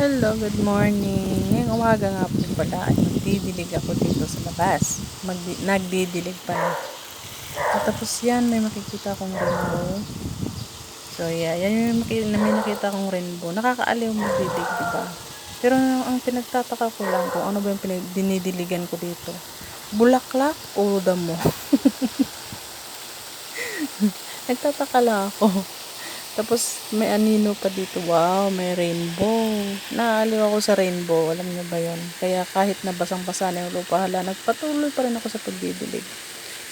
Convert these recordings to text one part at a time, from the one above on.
Hello, good morning. Ngayong umaga nga po pala ay magdidilig ako dito sa labas. Magdi- nagdidilig pala. At tapos yan, may makikita akong rainbow. So yeah, yan yung maki- na may nakita akong rainbow. Nakakaaliw magdidig, di ba? Pero ang pinagtataka ko lang kung ano ba yung dinidiligan ko dito. Bulaklak o damo? Nagtataka lang ako. Tapos may anino pa dito. Wow, may rainbow. Naaliw ako sa rainbow. Alam niyo ba yon? Kaya kahit na basang-basa na yung lupa, hala, nagpatuloy pa rin ako sa pagdidilig.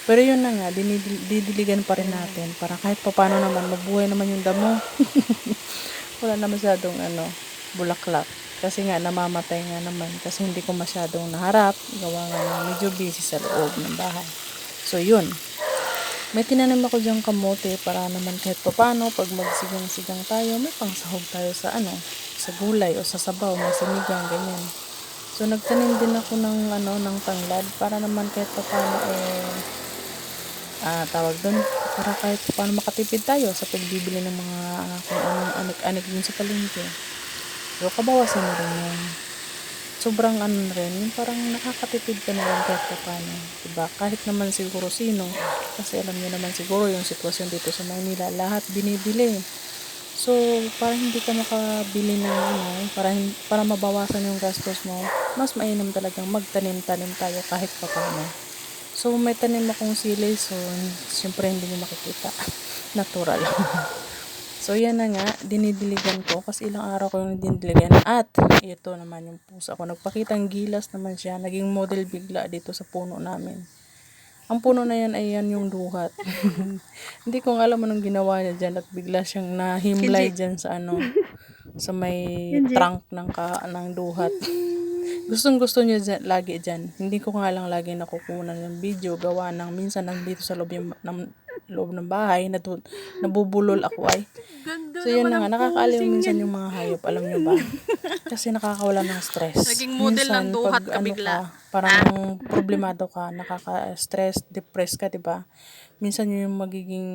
Pero yun na nga, didiligan pa rin natin para kahit papano naman, mabuhay naman yung damo. Wala na masyadong ano, bulaklak. Kasi nga, namamatay nga naman. Kasi hindi ko masyadong naharap. Gawa nga ng medyo busy sa loob ng bahay. So, yun. May tinanim ako diyang kamote para naman kahit papano pag magsigang-sigang tayo, may pangsahog tayo sa ano, sa gulay o sa sabaw, may sinigang, ganyan. So nagtanim din ako ng ano, ng tanglad para naman kahit papano eh ah, tawag doon, para kahit paano makatipid tayo sa pagbibili ng mga ah, kung anong anik-anik din sa palengke. So kabawasan na rin yun sobrang ano rin, yung parang nakakatipid ka na rin kahit pa paano. Diba? Kahit naman siguro sino, kasi alam niyo naman siguro yung sitwasyon dito sa Maynila, lahat binibili. So, para hindi ka makabili ng ano, para, para mabawasan yung gastos mo, mas mainam talagang magtanim-tanim tayo kahit pa paano. So, may tanim akong sili, so, syempre hindi mo makikita. Natural. So, yan na nga, dinidiligan ko kasi ilang araw ko yung dinidiligan. At, ito naman yung pusa ko. Nagpakitang gilas naman siya. Naging model bigla dito sa puno namin. Ang puno na yan ay yan yung duhat. Hindi ko nga alam anong ginawa niya dyan at bigla siyang nahimlay dyan sa ano, sa may trunk ng, ka, ng duhat. Gustong gusto niya dyan, lagi dyan. Hindi ko nga lang lagi nakukunan ng video. Gawa ng minsan nandito sa loob, yung, ng, loob ng bahay. Natu, nabubulol ako ay. So yun na nga, nakakaaliw minsan yung mga hayop. Alam nyo ba? Kasi nakakawala ng stress. Naging model ng Minsan, duhat pag ka ano bigla. parang problemado ka, nakaka-stress, depressed ka, 'di ba? Minsan yun yung magiging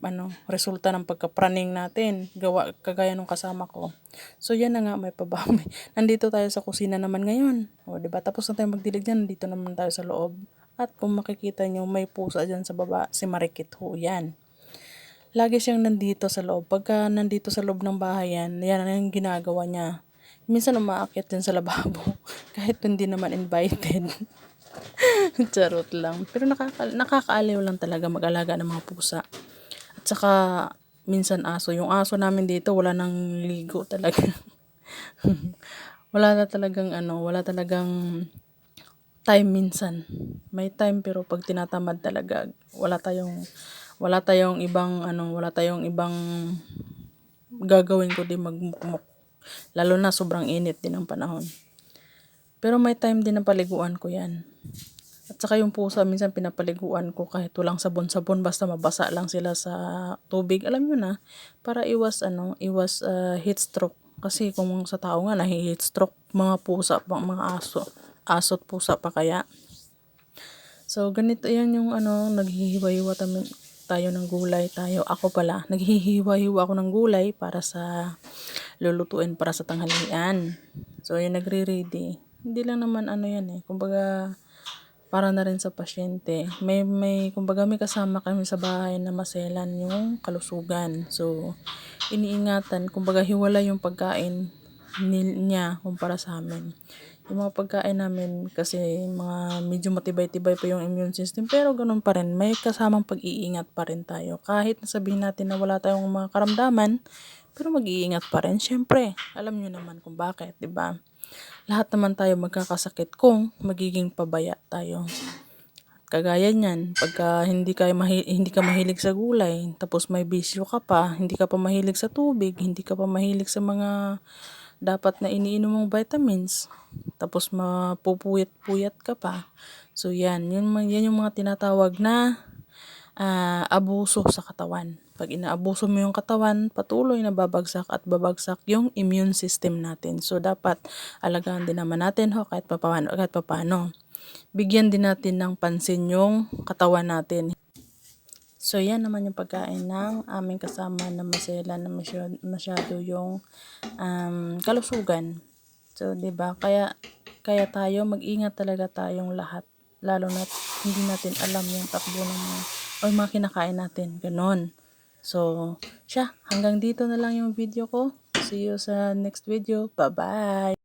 ano, resulta ng pagkapraning natin, gawa kagaya nung kasama ko. So yan na nga may pabami. Nandito tayo sa kusina naman ngayon. O 'di ba? Tapos na tayo magdilig diyan, dito naman tayo sa loob. At kung makikita nyo, may pusa dyan sa baba, si Marikit ho, yan. Lagi siyang nandito sa loob. Pagka nandito sa loob ng bahay yan, yan ang ginagawa niya. Minsan umaakyat din sa lababo. Kahit hindi naman invited. Charot lang. Pero nakaka nakakaaliw lang talaga mag-alaga ng mga pusa. At saka, minsan aso. Yung aso namin dito, wala nang ligo talaga. wala na talagang ano, wala talagang time minsan. May time pero pag tinatamad talaga, wala tayong wala tayong ibang ano, wala tayong ibang gagawin ko di magmukmuk. Lalo na sobrang init din ang panahon. Pero may time din na paliguan ko yan. At saka yung pusa, minsan pinapaliguan ko kahit walang sabon-sabon, basta mabasa lang sila sa tubig. Alam nyo na, para iwas, ano, iwas ah, heat stroke. Kasi kung sa tao nga, nahi-heat stroke, mga pusa, mga aso, aso at pusa pa kaya. So, ganito yan yung ano, naghihiwa-hiwa tayo ng gulay tayo. Ako pala, naghihiwa-hiwa ako ng gulay para sa lulutuin para sa tanghalian. So, yung nagre-ready. Hindi lang naman ano yan eh. Kumbaga, para na rin sa pasyente. May, may, kumbaga may kasama kami sa bahay na maselan yung kalusugan. So, iniingatan, kumbaga hiwala yung pagkain ni- niya kumpara sa amin. Yung mga pagkain namin kasi mga medyo matibay-tibay pa yung immune system pero ganun pa rin. May kasamang pag-iingat pa rin tayo. Kahit nasabihin natin na wala tayong mga karamdaman pero mag-iingat pa rin. Syempre alam niyo naman kung bakit 'di ba? Lahat naman tayo magkakasakit kung magiging pabaya tayo. Kagaya niyan, pagka hindi ka hindi ka mahilig sa gulay, tapos may bisyo ka pa, hindi ka pa mahilig sa tubig, hindi ka pa mahilig sa mga dapat na iniinom mong vitamins, tapos mapupuyat-puyat ka pa. So yan, yun, yan yung mga tinatawag na ah, abuso sa katawan. Pag inaabuso mo yung katawan, patuloy na babagsak at babagsak yung immune system natin. So dapat alagaan din naman natin ho kahit papaano, kahit papaano bigyan din natin ng pansin yung katawan natin. So, yan naman yung pagkain ng aming kasama na masela na masyado, masyado yung um, kalusugan. So, ba? Kaya kaya tayo mag-ingat talaga tayong lahat. Lalo na hindi natin alam yung takbo ng mga o yung mga kinakain natin. Ganon. So, siya, hanggang dito na lang yung video ko. See you sa next video. Bye-bye!